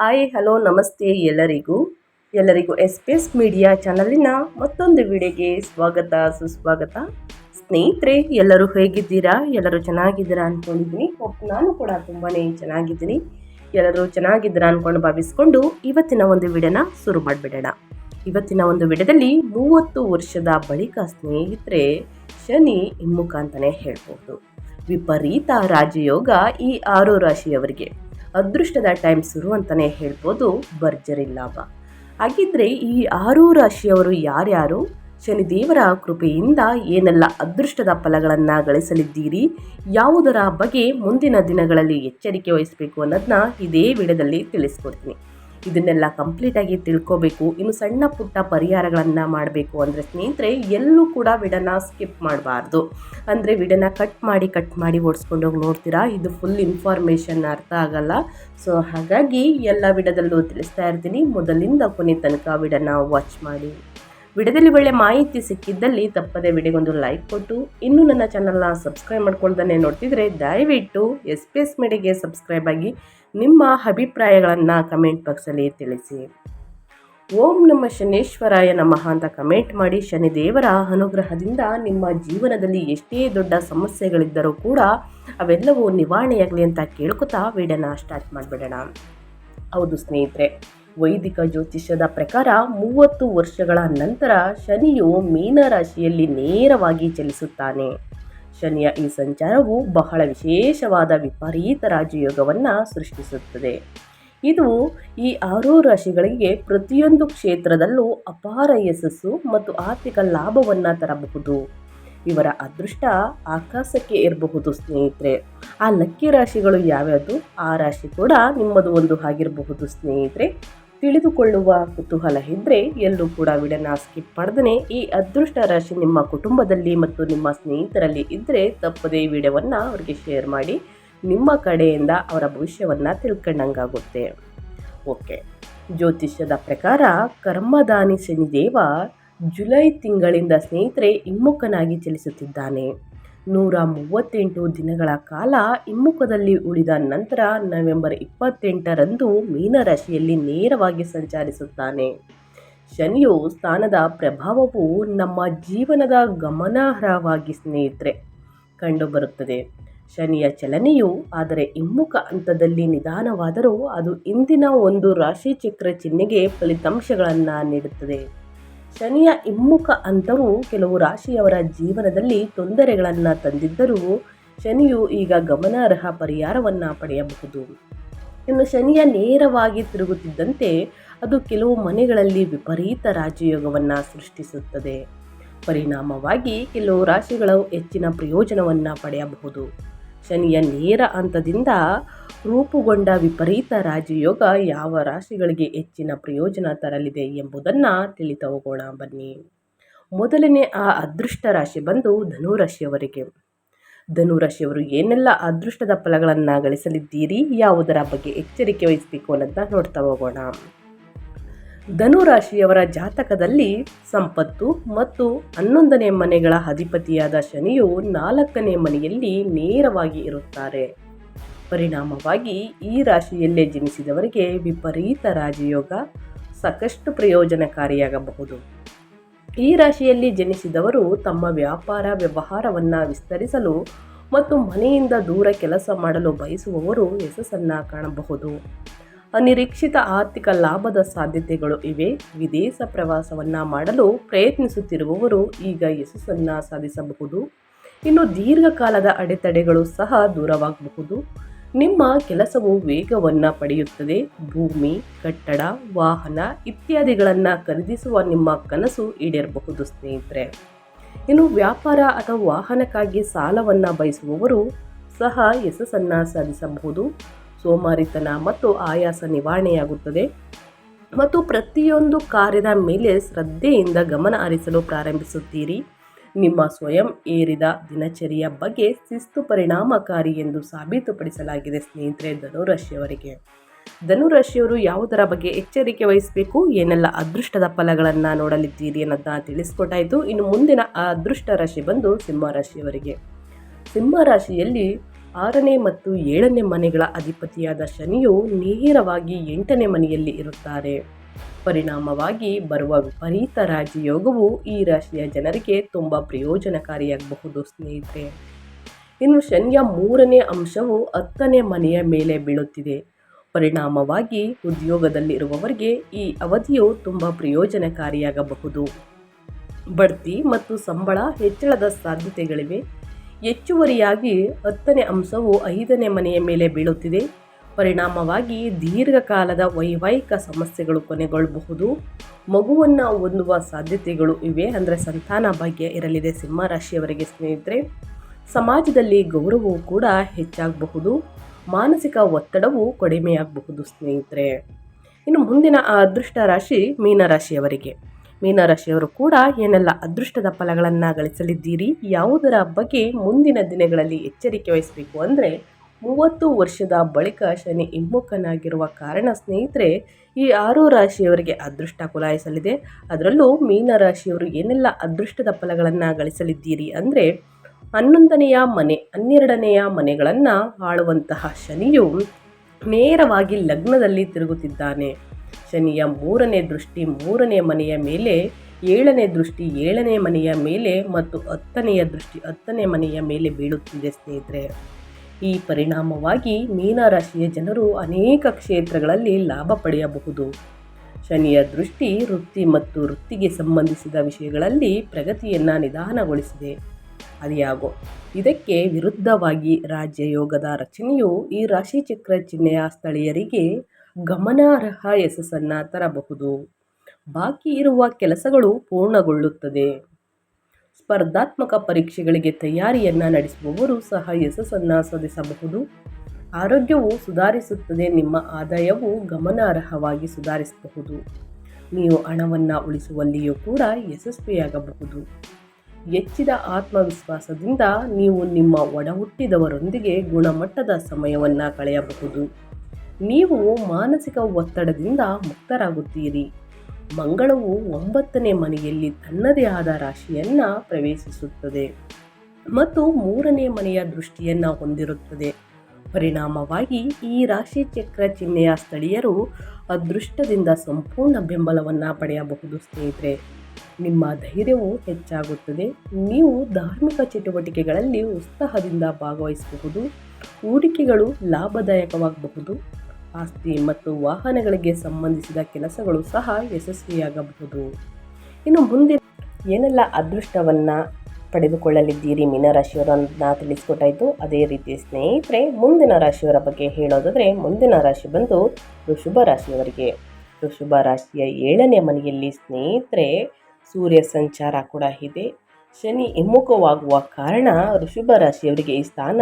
Hi hello ನಮಸ್ತೆ ಎಲ್ಲರಿಗೂ. ಎಲ್ಲರಿಗೂ ಎಸ್ ಪಿ ಎಸ್ ಮೀಡಿಯಾ ಚಾನಲಿನ ಮತ್ತೊಂದು ವಿಡಿಯೋಗೆ ಸ್ವಾಗತ, ಸುಸ್ವಾಗತ. ಸ್ನೇಹಿತರೆ, ಎಲ್ಲರೂ ಹೇಗಿದ್ದೀರಾ? ಎಲ್ಲರೂ ಚೆನ್ನಾಗಿದ್ದೀರಾ ಅಂದ್ಕೊಂಡಿದ್ದೀನಿ ನಾನು ಕೂಡ ತುಂಬಾ ಚೆನ್ನಾಗಿದ್ದೀನಿ. ಎಲ್ಲರೂ ಚೆನ್ನಾಗಿದ್ದೀರಾ ಅಂದ್ಕೊಂಡು ಭಾವಿಸ್ಕೊಂಡು ಇವತ್ತಿನ ಒಂದು ವಿಡಿಯೋನ ಶುರು ಮಾಡಿಬಿಡೋಣ. ಇವತ್ತಿನ ಒಂದು ವಿಡಿಯೋದಲ್ಲಿ ಮೂವತ್ತು ವರ್ಷದ ಬಳಿಕ ಸ್ನೇಹಿತರೆ, ಶನಿ ಹಿಮ್ಮುಖ ಅಂತಲೇ ಹೇಳ್ಬೋದು. ವಿಪರೀತ ರಾಜಯೋಗ ಈ ಆರು ರಾಶಿಯವರಿಗೆ. ಅದೃಷ್ಟದ ಟೈಮ್ ಶುರು ಅಂತಲೇ ಹೇಳ್ಬೋದು ಭರ್ಜರಿ ಲಾಭ. ಹಾಗಿದ್ರೆ ಈ ಆರು ರಾಶಿಯವರು ಯಾರ್ಯಾರು? ಶನಿದೇವರ ಕೃಪೆಯಿಂದ ಏನೆಲ್ಲ ಅದೃಷ್ಟದ ಫಲಗಳನ್ನು ಗಳಿಸಲಿದ್ದೀರಿ? ಯಾವುದರ ಬಗ್ಗೆ ಮುಂದಿನ ದಿನಗಳಲ್ಲಿ ಎಚ್ಚರಿಕೆ ವಹಿಸಬೇಕು ಅನ್ನೋದನ್ನ ಇದೇ ವಿಡಿಯೋದಲ್ಲಿ ತಿಳಿಸ್ಕೊಡ್ತೀನಿ. ಇದನ್ನೆಲ್ಲ ಕಂಪ್ಲೀಟಾಗಿ ತಿಳ್ಕೋಬೇಕು. ಇನ್ನು ಸಣ್ಣ ಪುಟ್ಟ ಪರಿಹಾರಗಳನ್ನು ಮಾಡಬೇಕು ಅಂದರೆ ಸ್ನೇಹಿತರೆ, ಎಲ್ಲೂ ಕೂಡ ವಿಡನ ಸ್ಕಿಪ್ ಮಾಡಬಾರ್ದು. ಅಂದರೆ ವಿಡನ ಕಟ್ ಮಾಡಿ ಕಟ್ ಮಾಡಿ ಓಡಿಸ್ಕೊಂಡೋಗಿ ನೋಡ್ತೀರಾ? ಇದು ಫುಲ್ ಇನ್ಫಾರ್ಮೇಷನ್ ಅರ್ಥ ಆಗಲ್ಲ. ಸೊ ಹಾಗಾಗಿ ಎಲ್ಲ ವಿಡದಲ್ಲೂ ತಿಳಿಸ್ತಾ ಇರ್ತೀನಿ. ಮೊದಲಿಂದ ಕೊನೆ ತನಕ ವಿಡನ ವಾಚ್ ಮಾಡಿ. ವಿಡಿಯೋದಲ್ಲಿ ಒಳ್ಳೆ ಮಾಹಿತಿ ಸಿಕ್ಕಿದ್ದಲ್ಲಿ ತಪ್ಪದೆ ವಿಡಿಯೋಗೊಂದು ಲೈಕ್ ಕೊಟ್ಟು, ಇನ್ನೂ ನನ್ನ ಚಾನಲ್ನ ಸಬ್ಸ್ಕ್ರೈಬ್ ಮಾಡ್ಕೊಳ್ದೇ ನೋಡ್ತಿದ್ರೆ ದಯವಿಟ್ಟು ಎಸ್ ಪಿ ಎಸ್ ಮೀಡಿಯಾಗೆ ಸಬ್ಸ್ಕ್ರೈಬ್ ಆಗಿ ನಿಮ್ಮ ಅಭಿಪ್ರಾಯಗಳನ್ನು ಕಮೆಂಟ್ ಬಾಕ್ಸಲ್ಲಿ ತಿಳಿಸಿ. ಓಂ ನಮ್ಮ ಶನೇಶ್ವರಾಯ ನಮಃ ಅಂತ ಕಮೆಂಟ್ ಮಾಡಿ ಶನಿದೇವರ ಅನುಗ್ರಹದಿಂದ ನಿಮ್ಮ ಜೀವನದಲ್ಲಿ ಎಷ್ಟೇ ದೊಡ್ಡ ಸಮಸ್ಯೆಗಳಿದ್ದರೂ ಕೂಡ ಅವೆಲ್ಲವೂ ನಿವಾರಣೆಯಾಗಲಿ ಅಂತ ಕೇಳ್ಕೊತಾ ವಿಡಿಯೋನ ಸ್ಟಾರ್ಟ್ ಮಾಡಿಬಿಡೋಣ. ಹೌದು ಸ್ನೇಹಿತರೆ ವೈದಿಕ ಜ್ಯೋತಿಷ್ಯದ ಪ್ರಕಾರ ಮೂವತ್ತು ವರ್ಷಗಳ ನಂತರ ಶನಿಯು ಮೀನರಾಶಿಯಲ್ಲಿ ನೇರವಾಗಿ ಚಲಿಸುತ್ತಾನೆ. ಶನಿಯ ಈ ಸಂಚಾರವು ಬಹಳ ವಿಶೇಷವಾದ ವಿಪರೀತ ರಾಜಯೋಗವನ್ನು ಸೃಷ್ಟಿಸುತ್ತದೆ. ಇದು ಈ ಆರು ರಾಶಿಗಳಿಗೆ ಪ್ರತಿಯೊಂದು ಕ್ಷೇತ್ರದಲ್ಲೂ ಅಪಾರ ಯಶಸ್ಸು ಮತ್ತು ಆರ್ಥಿಕ ಲಾಭವನ್ನು ತರಬಹುದು. ಇವರ ಅದೃಷ್ಟ ಆಕಾಶಕ್ಕೆ ಇರಬಹುದು ಸ್ನೇಹಿತರೆ. ಆ ಲಕ್ಕಿ ರಾಶಿಗಳು ಯಾವ್ಯಾವುದು? ಆ ರಾಶಿ ಕೂಡ ನಿಮ್ಮದು ಒಂದು ಆಗಿರಬಹುದು ಸ್ನೇಹಿತರೆ. ತಿಳಿದುಕೊಳ್ಳುವ ಕುತೂಹಲ ಇದ್ದರೆ ಎಲ್ಲೂ ಕೂಡ ವಿಡನ ಸ್ಕಿಪ್ ಮಾಡ್ದೇ ಈ ಅದೃಷ್ಟ ರಾಶಿ ನಿಮ್ಮ ಕುಟುಂಬದಲ್ಲಿ ಮತ್ತು ನಿಮ್ಮ ಸ್ನೇಹಿತರಲ್ಲಿ ಇದ್ದರೆ ತಪ್ಪದೇ ಈ ವಿಡಿಯೋವನ್ನು ಅವರಿಗೆ ಶೇರ್ ಮಾಡಿ. ನಿಮ್ಮ ಕಡೆಯಿಂದ ಅವರ ಭವಿಷ್ಯವನ್ನು ತಿಳ್ಕೊಂಡಂಗಾಗುತ್ತೆ. ಓಕೆ. ಜ್ಯೋತಿಷ್ಯದ ಪ್ರಕಾರ ಕರ್ಮದಾನಿ ಶನಿದೇವ ಜುಲೈ ತಿಂಗಳಿಂದ ಸ್ನೇಹಿತರೆ ಹಿಮ್ಮುಖನಾಗಿ ಚಲಿಸುತ್ತಿದ್ದಾನೆ. ನೂರ ಮೂವತ್ತೆಂಟು ದಿನಗಳ ಕಾಲ ಹಿಮ್ಮುಖದಲ್ಲಿ ಉಳಿದ ನಂತರ ನವೆಂಬರ್ ಇಪ್ಪತ್ತೆಂಟರಂದು ಮೀನರಾಶಿಯಲ್ಲಿ ನೇರವಾಗಿ ಸಂಚರಿಸುತ್ತಾನೆ. ಶನಿಯು ಸ್ಥಾನದ ಪ್ರಭಾವವು ನಮ್ಮ ಜೀವನದ ಗಮನಾರ್ಹವಾಗಿ ಸ್ನೇಹಿತರೆ ಕಂಡುಬರುತ್ತದೆ. ಶನಿಯ ಚಲನೆಯು ಆದರೆ ಹಿಮ್ಮುಖ ಹಂತದಲ್ಲಿ ನಿಧಾನವಾದರೂ ಅದು ಇಂದಿನ ಒಂದು ರಾಶಿಚಕ್ರ ಚಿಹ್ನೆಗೆ ಫಲಿತಾಂಶಗಳನ್ನು ನೀಡುತ್ತದೆ. ಶನಿಯ ಹಿಮ್ಮುಖ ಹಂತವು ಕೆಲವು ರಾಶಿಯವರ ಜೀವನದಲ್ಲಿ ತೊಂದರೆಗಳನ್ನು ತಂದಿದ್ದರೂ ಶನಿಯು ಈಗ ಗಮನಾರ್ಹ ಪರಿಹಾರವನ್ನು ಪಡೆಯಬಹುದು. ಇನ್ನು ಶನಿಯ ನೇರವಾಗಿ ತಿರುಗುತ್ತಿದ್ದಂತೆ ಅದು ಕೆಲವು ಮನೆಗಳಲ್ಲಿ ವಿಪರೀತ ರಾಜಯೋಗವನ್ನು ಸೃಷ್ಟಿಸುತ್ತದೆ. ಪರಿಣಾಮವಾಗಿ ಕೆಲವು ರಾಶಿಗಳು ಹೆಚ್ಚಿನ ಪ್ರಯೋಜನವನ್ನು ಪಡೆಯಬಹುದು. ಶನಿಯ ನೇರ ಹಂತದಿಂದ ರೂಪುಗೊಂಡ ವಿಪರೀತ ರಾಜಯೋಗ ಯಾವ ರಾಶಿಗಳಿಗೆ ಹೆಚ್ಚಿನ ಪ್ರಯೋಜನ ತರಲಿದೆ ಎಂಬುದನ್ನು ತಿಳಿತಾ ಹೋಗೋಣ ಬನ್ನಿ. ಮೊದಲನೇ ಆ ಅದೃಷ್ಟ ರಾಶಿ ಬಂದು ಧನುರಾಶಿಯವರಿಗೆ. ಧನುರಾಶಿಯವರು ಏನೆಲ್ಲ ಅದೃಷ್ಟದ ಫಲಗಳನ್ನು ಗಳಿಸಲಿದ್ದೀರಿ, ಯಾವುದರ ಬಗ್ಗೆ ಎಚ್ಚರಿಕೆ ವಹಿಸಬೇಕು ಅನ್ನೋದನ್ನ ನೋಡ್ತಾ ಹೋಗೋಣ. ಧನುರಾಶಿಯವರ ಜಾತಕದಲ್ಲಿ ಸಂಪತ್ತು ಮತ್ತು ಹನ್ನೊಂದನೇ ಮನೆಗಳ ಅಧಿಪತಿಯಾದ ಶನಿಯು ನಾಲ್ಕನೇ ಮನೆಯಲ್ಲಿ ನೇರವಾಗಿ ಇರುತ್ತಾರೆ. ಪರಿಣಾಮವಾಗಿ ಈ ರಾಶಿಯಲ್ಲೇ ಜನಿಸಿದವರಿಗೆ ವಿಪರೀತ ರಾಜಯೋಗ ಸಾಕಷ್ಟು ಪ್ರಯೋಜನಕಾರಿಯಾಗಬಹುದು. ಈ ರಾಶಿಯಲ್ಲಿ ಜನಿಸಿದವರು ತಮ್ಮ ವ್ಯಾಪಾರ ವ್ಯವಹಾರವನ್ನು ವಿಸ್ತರಿಸಲು ಮತ್ತು ಮನೆಯಿಂದ ದೂರ ಕೆಲಸ ಮಾಡಲು ಬಯಸುವವರು ಯಶಸ್ಸನ್ನು ಕಾಣಬಹುದು. ಅನಿರೀಕ್ಷಿತ ಆರ್ಥಿಕ ಲಾಭದ ಸಾಧ್ಯತೆಗಳು ಇವೆ. ವಿದೇಶ ಪ್ರವಾಸವನ್ನು ಮಾಡಲು ಪ್ರಯತ್ನಿಸುತ್ತಿರುವವರು ಈಗ ಯಶಸ್ಸನ್ನು ಸಾಧಿಸಬಹುದು. ಇನ್ನು ದೀರ್ಘಕಾಲದ ಅಡೆತಡೆಗಳು ಸಹ ದೂರವಾಗಬಹುದು. ನಿಮ್ಮ ಕೆಲಸವು ವೇಗವನ್ನು ಪಡೆಯುತ್ತದೆ. ಭೂಮಿ, ಕಟ್ಟಡ, ವಾಹನ ಇತ್ಯಾದಿಗಳನ್ನು ಖರೀದಿಸುವ ನಿಮ್ಮ ಕನಸು ಈಡೇರಬಹುದು ಸ್ನೇಹಿತರೆ. ಇನ್ನು ವ್ಯಾಪಾರ ಅಥವಾ ವಾಹನಕ್ಕಾಗಿ ಸಾಲವನ್ನು ಬಯಸುವವರು ಸಹ ಯಶಸ್ಸನ್ನು ಸಾಧಿಸಬಹುದು. ಸೋಮಾರಿತನ ಮತ್ತು ಆಯಾಸ ನಿವಾರಣೆಯಾಗುತ್ತದೆ. ಮತ್ತು ಪ್ರತಿಯೊಂದು ಕಾರ್ಯದ ಮೇಲೆ ಶ್ರದ್ಧೆಯಿಂದ ಗಮನ ಹರಿಸಲು ಪ್ರಾರಂಭಿಸುತ್ತೀರಿ. ನಿಮ್ಮ ಸ್ವಯಂ ಏರಿದ ದಿನಚರಿಯ ಬಗ್ಗೆ ಶಿಸ್ತು ಪರಿಣಾಮಕಾರಿ ಎಂದು ಸಾಬೀತುಪಡಿಸಲಾಗಿದೆ ಸ್ನೇಹಿತರೆ ಧನುರಾಶಿಯವರಿಗೆ. ಧನುರಾಶಿಯವರು ಯಾವುದರ ಬಗ್ಗೆ ಎಚ್ಚರಿಕೆ ವಹಿಸಬೇಕು, ಏನೆಲ್ಲ ಅದೃಷ್ಟದ ಫಲಗಳನ್ನು ನೋಡಲಿದ್ದೀರಿ ಅನ್ನೋದನ್ನ ತಿಳಿಸ್ಕೊಟ್ಟಾಯಿತು. ಇನ್ನು ಮುಂದಿನ ಅದೃಷ್ಟ ರಾಶಿ ಬಂದು ಸಿಂಹರಾಶಿಯವರಿಗೆ ಸಿಂಹರಾಶಿಯಲ್ಲಿ ಸಿಂಹ ರಾಶಿಯಲ್ಲಿ ಆರನೇ ಮತ್ತು ಏಳನೇ ಮನೆಗಳ ಅಧಿಪತಿಯಾದ ಶನಿಯು ನೇರವಾಗಿ ಎಂಟನೇ ಮನೆಯಲ್ಲಿ ಇರುತ್ತಾರೆ. ಪರಿಣಾಮವಾಗಿ ಬರುವ ವಿಪರೀತ ರಾಜಯೋಗವು ಈ ರಾಶಿಯ ಜನರಿಗೆ ತುಂಬ ಪ್ರಯೋಜನಕಾರಿಯಾಗಬಹುದು ಸ್ನೇಹಿತರೆ. ಇನ್ನು ಶನಿಯ ಮೂರನೇ ಅಂಶವು ಹತ್ತನೇ ಮನೆಯ ಮೇಲೆ ಬೀಳುತ್ತಿದೆ. ಪರಿಣಾಮವಾಗಿ ಉದ್ಯೋಗದಲ್ಲಿರುವವರಿಗೆ ಈ ಅವಧಿಯು ತುಂಬ ಪ್ರಯೋಜನಕಾರಿಯಾಗಬಹುದು. ಬಡ್ತಿ ಮತ್ತು ಸಂಬಳ ಹೆಚ್ಚಳದ ಸಾಧ್ಯತೆಗಳಿವೆ. ಹೆಚ್ಚುವರಿಯಾಗಿ ಹತ್ತನೇ ಅಂಶವು ಐದನೇ ಮನೆಯ ಮೇಲೆ ಬೀಳುತ್ತಿದೆ. ಪರಿಣಾಮವಾಗಿ ದೀರ್ಘಕಾಲದ ವೈವಾಹಿಕ ಸಮಸ್ಯೆಗಳು ಕೊನೆಗೊಳ್ಳಬಹುದು. ಮಗುವನ್ನು ಹೊಂದುವ ಸಾಧ್ಯತೆಗಳು ಇವೆ. ಅಂದರೆ ಸಂತಾನ ಭಾಗ್ಯ ಇರಲಿದೆ ಸಿಂಹರಾಶಿಯವರಿಗೆ ಸ್ನೇಹಿತರೆ. ಸಮಾಜದಲ್ಲಿ ಗೌರವವು ಕೂಡ ಹೆಚ್ಚಾಗಬಹುದು. ಮಾನಸಿಕ ಒತ್ತಡವು ಕಡಿಮೆಯಾಗಬಹುದು ಸ್ನೇಹಿತರೆ. ಇನ್ನು ಮುಂದಿನ ಅದೃಷ್ಟ ರಾಶಿ ಮೀನರಾಶಿಯವರಿಗೆ ಮೀನರಾಶಿಯವರು ಕೂಡ ಏನೆಲ್ಲ ಅದೃಷ್ಟದ ಫಲಗಳನ್ನು ಗಳಿಸಲಿದ್ದೀರಿ, ಯಾವುದರ ಬಗ್ಗೆ ಮುಂದಿನ ದಿನಗಳಲ್ಲಿ ಎಚ್ಚರಿಕೆ ವಹಿಸಬೇಕು ಅಂದರೆ ಮೂವತ್ತು ವರ್ಷದ ಬಳಿಕ ಶನಿ ಹಿಮ್ಮುಖನಾಗಿರುವ ಕಾರಣ ಸ್ನೇಹಿತರೆ, ಈ ಆರು ರಾಶಿಯವರಿಗೆ ಅದೃಷ್ಟ ಕುಲಾಯಿಸಲಿದೆ. ಅದರಲ್ಲೂ ಮೀನರಾಶಿಯವರು ಏನೆಲ್ಲ ಅದೃಷ್ಟದ ಫಲಗಳನ್ನು ಗಳಿಸಲಿದ್ದೀರಿ ಅಂದರೆ ಹನ್ನೊಂದನೆಯ ಮನೆ, ಹನ್ನೆರಡನೆಯ ಮನೆಗಳನ್ನು ಆಳುವಂತಹ ಶನಿಯು ನೇರವಾಗಿ ಲಗ್ನದಲ್ಲಿ ತಿರುಗುತ್ತಿದ್ದಾನೆ. ಶನಿಯ ಮೂರನೇ ದೃಷ್ಟಿ ಮೂರನೇ ಮನೆಯ ಮೇಲೆ, ಏಳನೇ ದೃಷ್ಟಿ ಏಳನೇ ಮನೆಯ ಮೇಲೆ ಮತ್ತು ಹತ್ತನೆಯ ದೃಷ್ಟಿ ಹತ್ತನೇ ಮನೆಯ ಮೇಲೆ ಬೀಳುತ್ತಿದೆ ಸ್ನೇಹಿತರೆ. ಈ ಪರಿಣಾಮವಾಗಿ ಮೀನರಾಶಿಯ ಜನರು ಅನೇಕ ಕ್ಷೇತ್ರಗಳಲ್ಲಿ ಲಾಭ ಪಡೆಯಬಹುದು. ಶನಿಯ ದೃಷ್ಟಿ ವೃತ್ತಿ ಮತ್ತು ವೃತ್ತಿಗೆ ಸಂಬಂಧಿಸಿದ ವಿಷಯಗಳಲ್ಲಿ ಪ್ರಗತಿಯನ್ನು ನಿಧಾನಗೊಳಿಸಿದೆ. ಅದ್ಯಾಗೋ, ಇದಕ್ಕೆ ವಿರುದ್ಧವಾಗಿ ರಾಜ್ಯ ಯೋಗದ ರಚನೆಯು ಈ ರಾಶಿಚಕ್ರ ಚಿಹ್ನೆಯ ಸ್ಥಳೀಯರಿಗೆ ಗಮನಾರ್ಹ ಯಶಸ್ಸನ್ನು ತರಬಹುದು. ಬಾಕಿ ಇರುವ ಕೆಲಸಗಳು ಪೂರ್ಣಗೊಳ್ಳುತ್ತದೆ. ಸ್ಪರ್ಧಾತ್ಮಕ ಪರೀಕ್ಷೆಗಳಿಗೆ ತಯಾರಿಯನ್ನು ನಡೆಸುವವರು ಸಹ ಯಶಸ್ಸನ್ನು ಸಾಧಿಸಬಹುದು. ಆರೋಗ್ಯವು ಸುಧಾರಿಸುತ್ತದೆ, ನಿಮ್ಮ ಆದಾಯವು ಗಮನಾರ್ಹವಾಗಿ ಸುಧಾರಿಸಬಹುದು. ನೀವು ಹಣವನ್ನು ಉಳಿಸುವಲ್ಲಿಯೂ ಕೂಡ ಯಶಸ್ವಿಯಾಗಬಹುದು. ಹೆಚ್ಚಿದ ಆತ್ಮವಿಶ್ವಾಸದಿಂದ ನೀವು ನಿಮ್ಮ ಒಡಹುಟ್ಟಿದವರೊಂದಿಗೆ ಗುಣಮಟ್ಟದ ಸಮಯವನ್ನು ಕಳೆಯಬಹುದು. ನೀವು ಮಾನಸಿಕ ಒತ್ತಡದಿಂದ ಮುಕ್ತರಾಗುತ್ತೀರಿ. ಮಂಗಳವು ಒಂಬತ್ತನೇ ಮನೆಯಲ್ಲಿ ತನ್ನದೇ ಆದ ರಾಶಿಯನ್ನು ಪ್ರವೇಶಿಸುತ್ತದೆ ಮತ್ತು ಮೂರನೇ ಮನೆಯ ದೃಷ್ಟಿಯನ್ನು ಹೊಂದಿರುತ್ತದೆ. ಪರಿಣಾಮವಾಗಿ ಈ ರಾಶಿ ಚಕ್ರ ಚಿಹ್ನೆಯ ಸ್ಥಳೀಯರು ಅದೃಷ್ಟದಿಂದ ಸಂಪೂರ್ಣ ಬೆಂಬಲವನ್ನು ಪಡೆಯಬಹುದು ಸ್ನೇಹಿತರೆ. ನಿಮ್ಮ ಧೈರ್ಯವು ಹೆಚ್ಚಾಗುತ್ತದೆ. ನೀವು ಧಾರ್ಮಿಕ ಚಟುವಟಿಕೆಗಳಲ್ಲಿ ಉತ್ಸಾಹದಿಂದ ಭಾಗವಹಿಸಬಹುದು. ಹೂಡಿಕೆಗಳು ಲಾಭದಾಯಕವಾಗಬಹುದು. ಆಸ್ತಿ ಮತ್ತು ವಾಹನಗಳಿಗೆ ಸಂಬಂಧಿಸಿದ ಕೆಲಸಗಳು ಸಹ ಯಶಸ್ವಿಯಾಗಬಹುದು. ಇನ್ನು ಮುಂದೆ ಏನೆಲ್ಲ ಅದೃಷ್ಟವನ್ನು ಪಡೆದುಕೊಳ್ಳಲಿದ್ದೀರಿ ಮೀನರಾಶಿಯವರನ್ನ ತಿಳಿಸ್ಕೊಟ್ಟಾಯಿತು. ಅದೇ ರೀತಿ ಸ್ನೇಹಿತರೆ, ಮುಂದಿನ ರಾಶಿಯವರ ಬಗ್ಗೆ ಹೇಳೋದಾದರೆ, ಮುಂದಿನ ರಾಶಿ ಬಂದು ಋಷುಭ ರಾಶಿಯವರಿಗೆ. ಋಷುಭ ರಾಶಿಯ ಏಳನೇ ಮನೆಯಲ್ಲಿ ಸ್ನೇಹಿತರೆ, ಸೂರ್ಯ ಸಂಚಾರ ಕೂಡ ಇದೆ. ಶನಿ ಹಿಮ್ಮುಖವಾಗುವ ಕಾರಣ ಋಷಭ ರಾಶಿಯವರಿಗೆ ಈ ಸ್ಥಾನ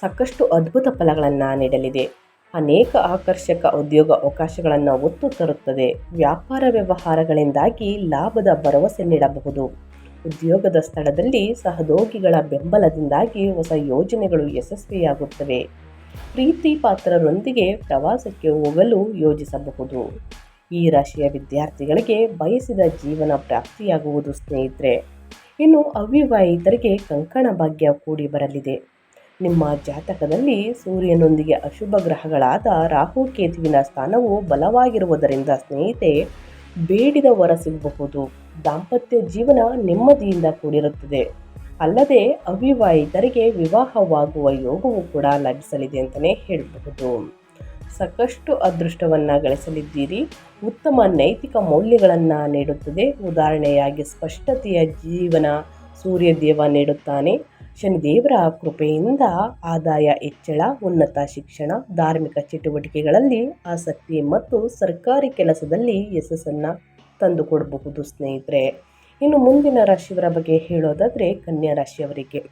ಸಾಕಷ್ಟು ಅದ್ಭುತ ಫಲಗಳನ್ನು ನೀಡಲಿದೆ. ಅನೇಕ ಆಕರ್ಷಕ ಉದ್ಯೋಗ ಅವಕಾಶಗಳನ್ನು ಒತ್ತು ತರುತ್ತದೆ. ವ್ಯಾಪಾರ ವ್ಯವಹಾರಗಳಿಂದಾಗಿ ಲಾಭದ ಭರವಸೆ ನೀಡಬಹುದು. ಉದ್ಯೋಗದ ಸ್ಥಳದಲ್ಲಿ ಸಹೋದ್ಯೋಗಿಗಳ ಬೆಂಬಲದಿಂದಾಗಿ ಹೊಸ ಯೋಜನೆಗಳು ಯಶಸ್ವಿಯಾಗುತ್ತವೆ. ಪ್ರೀತಿ ಪಾತ್ರರೊಂದಿಗೆ ಪ್ರವಾಸಕ್ಕೆ ಹೋಗಲು ಯೋಜಿಸಬಹುದು. ಈ ರಾಶಿಯ ವಿದ್ಯಾರ್ಥಿಗಳಿಗೆ ಬಯಸಿದ ಜೀವನ ಪ್ರಾಪ್ತಿಯಾಗುವುದು ಸ್ನೇಹಿತರೆ. ಇನ್ನು ಅವಿವಾಹಿತರಿಗೆ ಕಂಕಣ ಭಾಗ್ಯ ಕೂಡಿ ಬರಲಿದೆ. ನಿಮ್ಮ ಜಾತಕದಲ್ಲಿ ಸೂರ್ಯನೊಂದಿಗೆ ಅಶುಭ ಗ್ರಹಗಳಾದ ರಾಹು ಕೇತುವಿನ ಸ್ಥಾನವು ಬಲವಾಗಿರುವುದರಿಂದ ಸ್ನೇಹಿತೆ, ಬೇಡಿದ ವರ ಸಿಗಬಹುದು. ದಾಂಪತ್ಯ ಜೀವನ ನೆಮ್ಮದಿಯಿಂದ ಕೂಡಿರುತ್ತದೆ. ಅಲ್ಲದೆ ಅವಿವಾಹಿತರಿಗೆ ವಿವಾಹವಾಗುವ ಯೋಗವು ಕೂಡ ಲಭಿಸಲಿದೆ ಅಂತಲೇ ಹೇಳಬಹುದು. ಸಾಕಷ್ಟು ಅದೃಷ್ಟವನ್ನು ಗಳಿಸಲಿದ್ದೀರಿ. ಉತ್ತಮ ನೈತಿಕ ಮೌಲ್ಯಗಳನ್ನು ನೀಡುತ್ತದೆ. ಉದಾಹರಣೆಯಾಗಿ ಸ್ಪಷ್ಟತೆಯ ಜೀವನ ಸೂರ್ಯದೇವ ನೀಡುತ್ತಾನೆ. ಶನಿದೇವರ ಕೃಪೆಯಿಂದ ಆದಾಯ, ಹೆಚ್ಚಳ, ಉನ್ನತ ಶಿಕ್ಷಣ, ಧಾರ್ಮಿಕ ಚಟುವಟಿಕೆಗಳಲ್ಲಿ ಆಸಕ್ತಿ ಮತ್ತು ಸರ್ಕಾರಿ ಕೆಲಸದಲ್ಲಿ ಯಶಸ್ಸನ್ನು ತಂದುಕೊಡಬಹುದು ಸ್ನೇಹಿತರೆ. ಇನ್ನು ಮುಂದಿನ ರಾಶಿಯವರ ಬಗ್ಗೆ ಹೇಳೋದಾದರೆ ಕನ್ಯಾ ರಾಶಿಯವರಿಗೆ.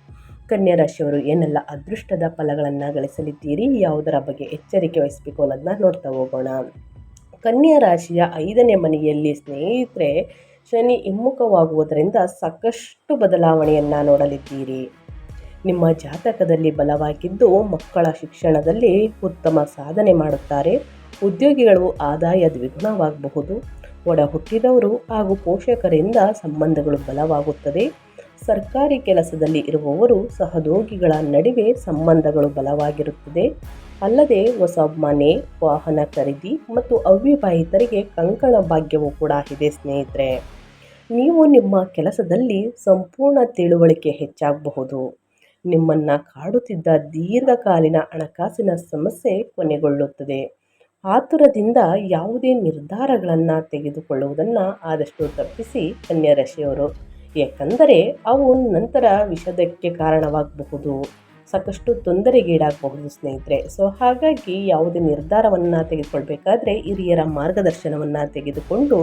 ಕನ್ಯಾ ರಾಶಿಯವರು ಏನೆಲ್ಲ ಅದೃಷ್ಟದ ಫಲಗಳನ್ನು ಗಳಿಸಲಿದ್ದೀರಿ, ಯಾವುದರ ಬಗ್ಗೆ ಎಚ್ಚರಿಕೆ ವಹಿಸಬೇಕು ಅನ್ನೋದನ್ನ ನೋಡ್ತಾ ಹೋಗೋಣ. ಕನ್ಯಾ ರಾಶಿಯ ಐದನೇ ಮನೆಯಲ್ಲಿ ಸ್ನೇಹಿತರೆ, ಶನಿ ಹಿಮ್ಮುಖವಾಗುವುದರಿಂದ ಸಾಕಷ್ಟು ಬದಲಾವಣೆಯನ್ನು ನೋಡಲಿದ್ದೀರಿ. ನಿಮ್ಮ ಜಾತಕದಲ್ಲಿ ಬಲವಾಗಿದ್ದು ಮಕ್ಕಳ ಶಿಕ್ಷಣದಲ್ಲಿ ಉತ್ತಮ ಸಾಧನೆ ಮಾಡುತ್ತಾರೆ. ಉದ್ಯೋಗಿಗಳು ಆದಾಯ ದ್ವಿಗುಣವಾಗಬಹುದು. ಒಡ ಹುಟ್ಟಿದವರು ಹಾಗೂ ಪೋಷಕರಿಂದ ಸಂಬಂಧಗಳು ಬಲವಾಗುತ್ತದೆ. ಸರ್ಕಾರಿ ಕೆಲಸದಲ್ಲಿ ಇರುವವರು ಸಹೋದ್ಯೋಗಿಗಳ ನಡುವೆ ಸಂಬಂಧಗಳು ಬಲವಾಗಿರುತ್ತದೆ. ಅಲ್ಲದೆ ಹೊಸ ಮನೆ, ವಾಹನ ಖರೀದಿ ಮತ್ತು ಅವಿವಾಹಿತರಿಗೆ ಕಂಕಣ ಭಾಗ್ಯವೂ ಕೂಡ ಇದೆ ಸ್ನೇಹಿತರೆ. ನೀವು ನಿಮ್ಮ ಕೆಲಸದಲ್ಲಿ ಸಂಪೂರ್ಣ ತಿಳುವಳಿಕೆ ಹೆಚ್ಚಾಗಬಹುದು. ನಿಮ್ಮನ್ನು ಕಾಡುತ್ತಿದ್ದ ದೀರ್ಘಕಾಲೀನ ಹಣಕಾಸಿನ ಸಮಸ್ಯೆ ಕೊನೆಗೊಳ್ಳುತ್ತದೆ. ಆತುರದಿಂದ ಯಾವುದೇ ನಿರ್ಧಾರಗಳನ್ನು ತೆಗೆದುಕೊಳ್ಳುವುದನ್ನು ಆದಷ್ಟು ತಪ್ಪಿಸಿ ಕನ್ಯಾ ರಾಶಿಯವರು. ಏಕೆಂದರೆ ಅವು ನಂತರ ವಿಷದಕ್ಕೆ ಕಾರಣವಾಗಬಹುದು. ಸಾಕಷ್ಟು ತೊಂದರೆಗೀಡಾಗಬಹುದು ಸ್ನೇಹಿತರೆ. ಸೊ ಹಾಗಾಗಿ ಯಾವುದೇ ನಿರ್ಧಾರವನ್ನು ತೆಗೆದುಕೊಳ್ಬೇಕಾದ್ರೆ ಹಿರಿಯರ ಮಾರ್ಗದರ್ಶನವನ್ನು ತೆಗೆದುಕೊಂಡು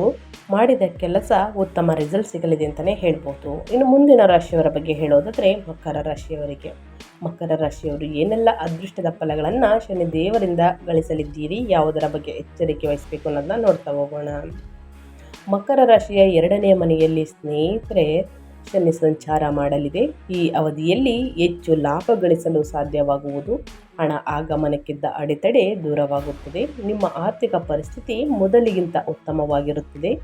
ಮಾಡಿದ ಕೆಲಸ ಉತ್ತಮ ರಿಸಲ್ಟ್ ಸಿಗಲಿದೆ ಅಂತಲೇ ಹೇಳ್ಬೋದು. ಇನ್ನು ಮುಂದಿನ ರಾಶಿಯವರ ಬಗ್ಗೆ ಹೇಳೋದಾದರೆ ಮಕರ ರಾಶಿಯವರಿಗೆ. ಮಕರ ರಾಶಿಯವರು ಏನೆಲ್ಲ ಅದೃಷ್ಟದ ಫಲಗಳನ್ನು ಶನಿ ದೇವರಿಂದ ಗಳಿಸಲಿದ್ದೀರಿ, ಯಾವುದರ ಬಗ್ಗೆ ಎಚ್ಚರಿಕೆ ವಹಿಸಬೇಕು ಅನ್ನೋದನ್ನ ನೋಡ್ತಾ ಹೋಗೋಣ. ಮಕರ ರಾಶಿಯ ಎರಡನೇ ಮನೆಯಲ್ಲಿ ಸ್ನೇಹಿತರೆ ಶನಿ ಸಂಚಾರ ಮಾಡಲಿದೆ. ಈ ಅವಧಿಯಲ್ಲಿ ಹೆಚ್ಚು ಲಾಭ ಗಳಿಸಲು ಸಾಧ್ಯವಾಗುವುದು. ಹಣ ಆಗಮನಕ್ಕಿದ್ದ ಅಡೆತಡೆ ದೂರವಾಗುತ್ತದೆ. ನಿಮ್ಮ ಆರ್ಥಿಕ ಪರಿಸ್ಥಿತಿ ಮೊದಲಿಗಿಂತ ಉತ್ತಮವಾಗಿರುತ್ತದೆ.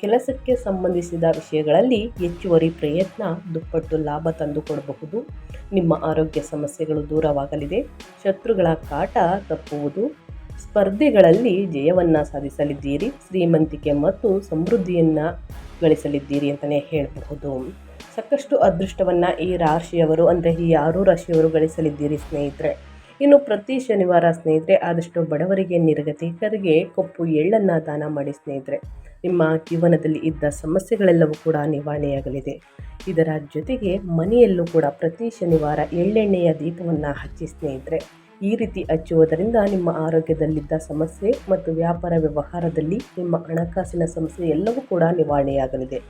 ಕೆಲಸಕ್ಕೆ ಸಂಬಂಧಿಸಿದ ವಿಷಯಗಳಲ್ಲಿ ಹೆಚ್ಚುವರಿ ಪ್ರಯತ್ನ, ದುಪ್ಪಟ್ಟು ಲಾಭ ತಂದುಕೊಡಬಹುದು. ನಿಮ್ಮ ಆರೋಗ್ಯ ಸಮಸ್ಯೆಗಳು ದೂರವಾಗಲಿದೆ. ಶತ್ರುಗಳ ಕಾಟ ತಪ್ಪುವುದು. ಸ್ಪರ್ಧೆಗಳಲ್ಲಿ ಜಯವನ್ನು ಸಾಧಿಸಲಿದ್ದೀರಿ. ಶ್ರೀಮಂತಿಕೆ ಮತ್ತು ಸಮೃದ್ಧಿಯನ್ನು ಗಳಿಸಲಿದ್ದೀರಿ ಅಂತಲೇ ಹೇಳಬಹುದು. ಸಾಕಷ್ಟು ಅದೃಷ್ಟವನ್ನು ಈ ರಾಶಿಯವರು, ಅಂದರೆ ಈ ಆರು ರಾಶಿಯವರು ಗಳಿಸಲಿದ್ದೀರಿ ಸ್ನೇಹಿತರೆ? ಇನ್ನು ಪ್ರತಿ ಶನಿವಾರ ಸ್ನೇಹಿತರೆ, ಆದಷ್ಟು ಬಡವರಿಗೆ ನಿರ್ಗತಿಕರಿಗೆ ಕಪ್ಪು ಎಳ್ಳನ್ನು ದಾನ ಮಾಡಿ ಸ್ನೇಹಿತರೆ. ನಿಮ್ಮ ಜೀವನದಲ್ಲಿ ಇದ್ದ ಸಮಸ್ಯೆಗಳೆಲ್ಲವೂ ಕೂಡ ನಿವಾರಣೆಯಾಗಲಿದೆ. ಇದರ ಜೊತೆಗೆ ಮನೆಯಲ್ಲೂ ಕೂಡ ಪ್ರತಿ ಶನಿವಾರ ಎಳ್ಳೆಣ್ಣೆಯ ದೀಪವನ್ನು ಹಚ್ಚಿ ಸ್ನೇಹಿತರೆ. ಈ ರೀತಿ ಹಚ್ಚುವುದರಿಂದ ನಿಮ್ಮ ಆರೋಗ್ಯದಲ್ಲಿದ್ದ ಸಮಸ್ಯೆ ಮತ್ತು ವ್ಯಾಪಾರ ವ್ಯವಹಾರದಲ್ಲಿ ನಿಮ್ಮ ಹಣಕಾಸಿನ ಸಮಸ್ಯೆ ಎಲ್ಲವೂ ಕೂಡ ನಿವಾರಣೆಯಾಗಲಿದೆ.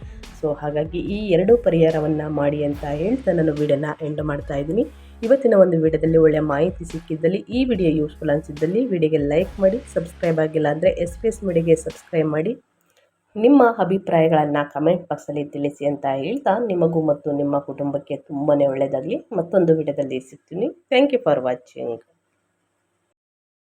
ಸೊ ಹಾಗಾಗಿ ಈ ಎರಡೂ ಪರಿಹಾರವನ್ನು ಮಾಡಿ ಅಂತ ಹೇಳ್ತಾ ನಾನು ವಿಡಿಯೋನ ಎಂಡ್ ಮಾಡ್ತಾ ಇದ್ದೀನಿ. ಇವತ್ತಿನ ಒಂದು ವಿಡಿಯೋದಲ್ಲಿ ಒಳ್ಳೆಯ ಮಾಹಿತಿ ಸಿಕ್ಕಿದ್ದಲ್ಲಿ ಈ ವಿಡಿಯೋ ಯೂಸ್ಫುಲ್ ಅನಿಸಿದ್ದಲ್ಲಿ ವಿಡಿಯೋಗೆ ಲೈಕ್ ಮಾಡಿ ಸಬ್ಸ್ಕ್ರೈಬ್ ಆಗಿಲ್ಲ ಅಂದರೆ ಎಸ್ ಪಿ ಎಸ್ ಮೀಡಿಯಾಗೆ ಸಬ್ಸ್ಕ್ರೈಬ್ ಮಾಡಿ. ನಿಮ್ಮ ಅಭಿಪ್ರಾಯಗಳನ್ನು ಕಮೆಂಟ್ ಬಾಕ್ಸಲ್ಲಿ ತಿಳಿಸಿ ಅಂತ ಹೇಳ್ತಾ ನಿಮಗೂ ಮತ್ತು ನಿಮ್ಮ ಕುಟುಂಬಕ್ಕೆ ತುಂಬಾ ಒಳ್ಳೆಯದಾಗಲಿ. ಮತ್ತೊಂದು ವಿಡಿಯೋದಲ್ಲಿ ಸಿಗ್ತೀನಿ. Thank you for watching